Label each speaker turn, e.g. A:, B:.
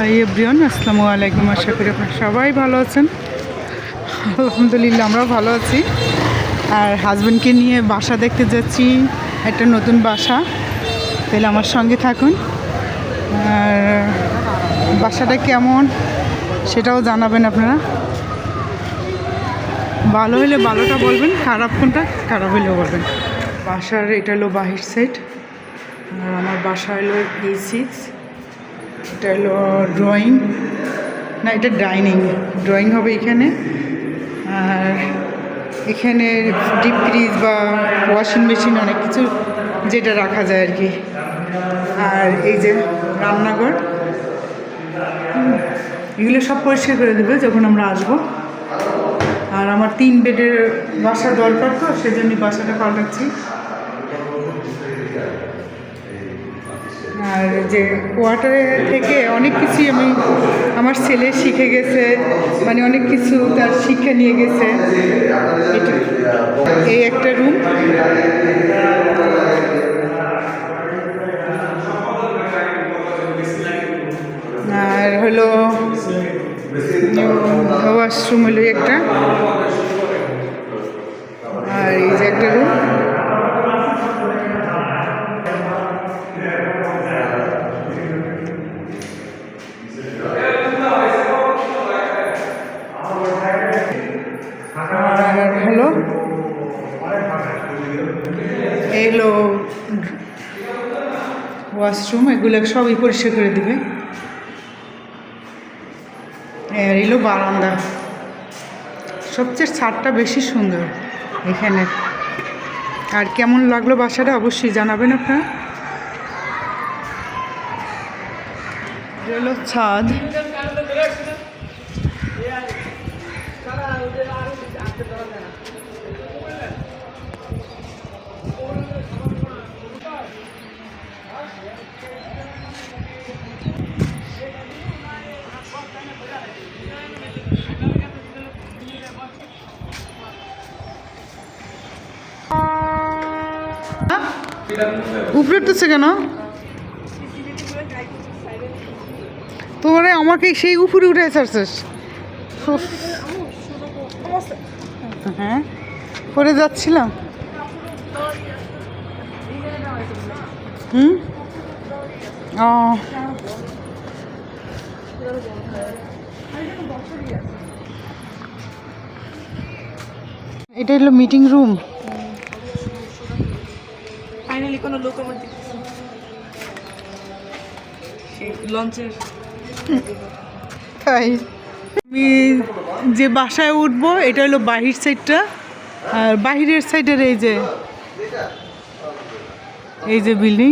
A: Hi everyone, আসসালামু আলাইকুম। আশা করি আপনারা সবাই ভালো আছেন। আলহামদুলিল্লাহ, আমরাও ভালো আছি। আর হাজব্যান্ডকে নিয়ে বাসা দেখতে যাচ্ছি, একটা নতুন বাসা। তাহলে আমার সঙ্গে থাকুন। আর বাসাটা কেমন, সেটাও জানাবেন আপনারা। ভালো হলে ভালোটা বলবেন, খারাপ কোনটা, খারাপ হলেও বলবেন। বাসার এটা হলো বাহির সাইড আর আমার বাসা হলো এই সিক্স এটা হলো ড্রয়িং না, এটা ডাইনিং ড্রয়িং হবে এখানে। আর এখানে ডিপ ফ্রিজ বা ওয়াশিং মেশিন অনেক কিছু যেটা রাখা যায় আর কি। আর এই যে রান্নাঘর এগুলো সব পরিষ্কার করে দেবে যখন আমরা আসব। আর আমার তিন বেডের বাসা দরকার তো, সেজন্য বাসাটা পাল্টাচ্ছি। যে কোয়ার্টারে থেকে অনেক কিছুই আমি আমার ছেলে শিখে গেছে মানে অনেক কিছু তার শিক্ষা নিয়ে গেছে। এই একটা রুম আর হলো ওয়াশরুম হলো একটা। আর এই যে একটা রুম এই হলো ওয়াশরুম এগুলো সবই পরিষ্কার করে দিবে। আর এলো বারান্দা। সবচেয়ে ছাদটা বেশি সুন্দর এখানে। আর কেমন লাগল বাসাটা অবশ্যই জানাবেন আপনারা। এটা হলো ছাদ। উপরে উঠতেছে কেন? তোরে আমাকে সেই উপরে উঠে ছাড়ছিস। হ্যাঁ? পরে যাচ্ছিলাম। হুম? ও। এটা হলো মিটিং রুম
B: কোনো লোক আমার লঞ্চের
A: তাই। আমি যে বাসায় উঠবো, এটা হলো বাহির সাইডটা। আর বাহিরের সাইডের এই যে এই যে বিল্ডিং